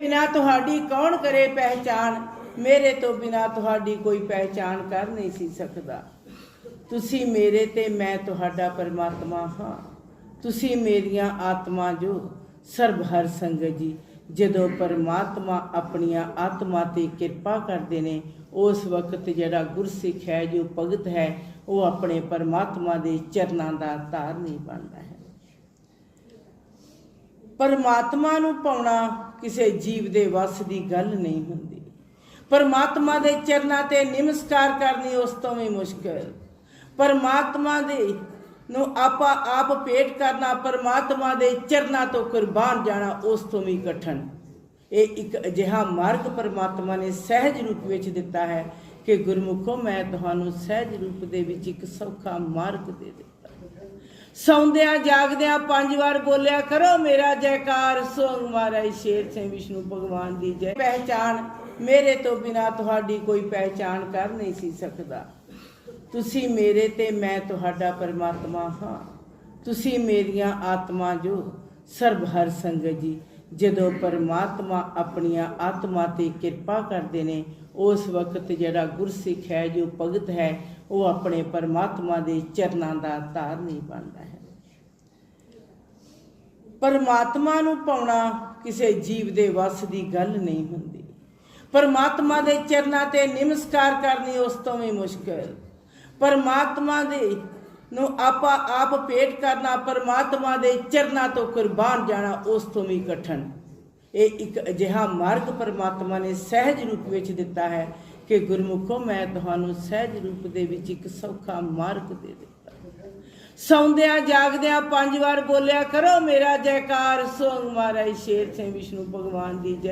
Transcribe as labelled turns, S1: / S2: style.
S1: ਬਿਨਾ ਤੁਹਾਡੀ ਕੌਣ ਕਰੇ ਪਹਿਚਾਨ ਮੇਰੇ ਤੋਂ ਬਿਨਾ ਤੁਹਾਡੀ ਕੋਈ ਪਹਿਚਾਨ ਕਰ ਨਹੀਂ ਸੀ ਸਕਦਾ। ਤੁਸੀਂ ਮੇਰੇ ਤੇ ਮੈਂ ਤੁਹਾਡਾ ਪਰਮਾਤਮਾ ਹਾਂ। ਤੁਸੀਂ ਮੇਰੀਆਂ ਆਤਮਾ ਜੋ ਸਰਬ ਹਰ ਸੰਗਤ ਜੀ, ਜਦੋਂ ਪਰਮਾਤਮਾ ਆਪਣੀਆਂ ਆਤਮਾ ਤੇ ਕਿਰਪਾ ਕਰਦੇ ਨੇ, ਉਸ ਵਕਤ ਜਿਹੜਾ ਗੁਰਸਿੱਖ ਹੈ, ਜੋ ਭਗਤ ਹੈ, ਉਹ ਆਪਣੇ ਪਰਮਾਤਮਾ ਦੇ ਚਰਨਾਂ ਦਾ ਧਾਰਨੀ ਬਣਦਾ ਹੈ। ਪਰਮਾਤਮਾ ਨੂੰ ਪਾਉਣਾ ਕਿਸੇ ਜੀਵ ਦੇ ਵੱਸ ਦੀ ਗੱਲ ਨਹੀਂ ਹੁੰਦੀ। ਪਰਮਾਤਮਾ ਦੇ ਚਰਨਾਂ ਤੇ ਨਮਸਕਾਰ ਕਰਨੀ ਉਸ ਤੋਂ ਵੀ ਮੁਸ਼ਕਲ। ਪਰਮਾਤਮਾ ਦੇ ਨੂੰ ਆਪਾ ਆਪ ਭੇਟ ਕਰਨਾ, ਪਰਮਾਤਮਾ ਦੇ ਚਰਨਾਂ ਤੋਂ ਕੁਰਬਾਨ ਜਾਣਾ ਉਸ ਤੋਂ ਵੀ ਕਠਨ। ਇਹ ਇੱਕ ਅਜਿਹਾ ਮਾਰਗ ਪਰਮਾਤਮਾ ਨੇ ਸਹਿਜ ਰੂਪ ਵਿੱਚ ਦਿੱਤਾ ਹੈ ਕਿ ਗੁਰਮੁਖੋ, ਮੈਂ ਤੁਹਾਨੂੰ ਸਹਿਜ ਰੂਪ ਦੇ ਵਿੱਚ ਇੱਕ ਸੌਖਾ ਮਾਰਗ ਦੇ ਦਿੱਤਾ। ਸੌਂਦਿਆਂ, ਜਾਗਦਿਆਂ, ਪੰਜ ਵਾਰ ਬੋਲਿਆ ਕਰੋ, ਮੇਰਾ ਜੈਕਾਰ ਸੋਂਗ ਮਹਾਰਾਜ ਸ਼ੇਰ ਸਿੰਘ ਵਿਸ਼ਨੂੰ ਭਗਵਾਨ ਦੀ ਜੈ। ਪਹਿਚਾਨ ਮੇਰੇ ਤੋਂ ਬਿਨਾ ਤੁਹਾਡੀ ਕੋਈ ਪਹਿਚਾਨ ਕਰ ਨਹੀਂ ਸੀ ਸਕਦਾ। ਤੁਸੀਂ ਮੇਰੇ ਤੇ ਮੈਂ ਤੁਹਾਡਾ ਪਰਮਾਤਮਾ ਹਾਂ। ਤੁਸੀਂ ਮੇਰੀਆਂ ਆਤਮਾ ਜੋ ਸਰਬ ਹਰ ਸੰਗਤ ਜੀ ਜਦੋਂ ਪਰਮਾਤਮਾ ਆਪਣੀਆਂ ਆਤਮਾ ਤੇ ਕਿਰਪਾ ਕਰਦੇ ਨੇ, ਉਸ ਵਕਤ ਜਿਹੜਾ ਗੁਰਸਿੱਖ ਹੈ, ਜੋ ਭਗਤ ਹੈ, ਉਹ ਆਪਣੇ ਪਰਮਾਤਮਾ ਦੇ ਚਰਨਾਂ ਦਾ ਧਾਰਨੀ ਬਣਦਾ ਹੈ। ਪਰਮਾਤਮਾ ਨੂੰ ਪਾਉਣਾ ਕਿਸੇ ਜੀਵ ਦੇ ਵੱਸ ਦੀ ਗੱਲ ਨਹੀਂ ਹੁੰਦੀ। ਪਰਮਾਤਮਾ ਦੇ ਚਰਨਾਂ ਤੇ ਨਮਸਕਾਰ ਕਰਨੀ ਉਸ ਤੋਂ ਵੀ ਮੁਸ਼ਕਲ। ਪਰਮਾਤਮਾ ਦੇ ਨੂੰ ਆਪਾ ਆਪ ਭੇਟ ਕਰਨਾ, ਪਰਮਾਤਮਾ ਦੇ ਚਰਨਾਂ ਤੋਂ ਕੁਰਬਾਨ ਜਾਣਾ, ਉਸ ਤੋਂ ਵੀ ਕਠਨ। ਇਹ ਇੱਕ ਅਜਿਹਾ ਮਾਰਗ ਪਰਮਾਤਮਾ ਨੇ ਸਹਿਜ ਰੂਪ ਵਿੱਚ ਦਿੱਤਾ ਹੈ ਕਿ ਗੁਰਮੁਖੋ, ਮੈਂ ਤੁਹਾਨੂੰ ਸਹਿਜ ਰੂਪ ਦੇ ਵਿੱਚ ਇੱਕ ਸੌਖਾ ਮਾਰਗ ਦੇ ਦਿੱਤਾ। ਸੌਂਦਿਆਂ, ਜਾਗਦਿਆਂ, ਪੰਜ ਵਾਰ ਬੋਲਿਆ, ਕਰੋ ਮੇਰਾ ਜੈਕਾਰ, ਸੋਂਗ ਮਹਾਰਾਜ ਸ਼ੇਰ ਸਿੰਘ ਵਿਸ਼ਨੂੰ ਭਗਵਾਨ ਦੀ ਜੈ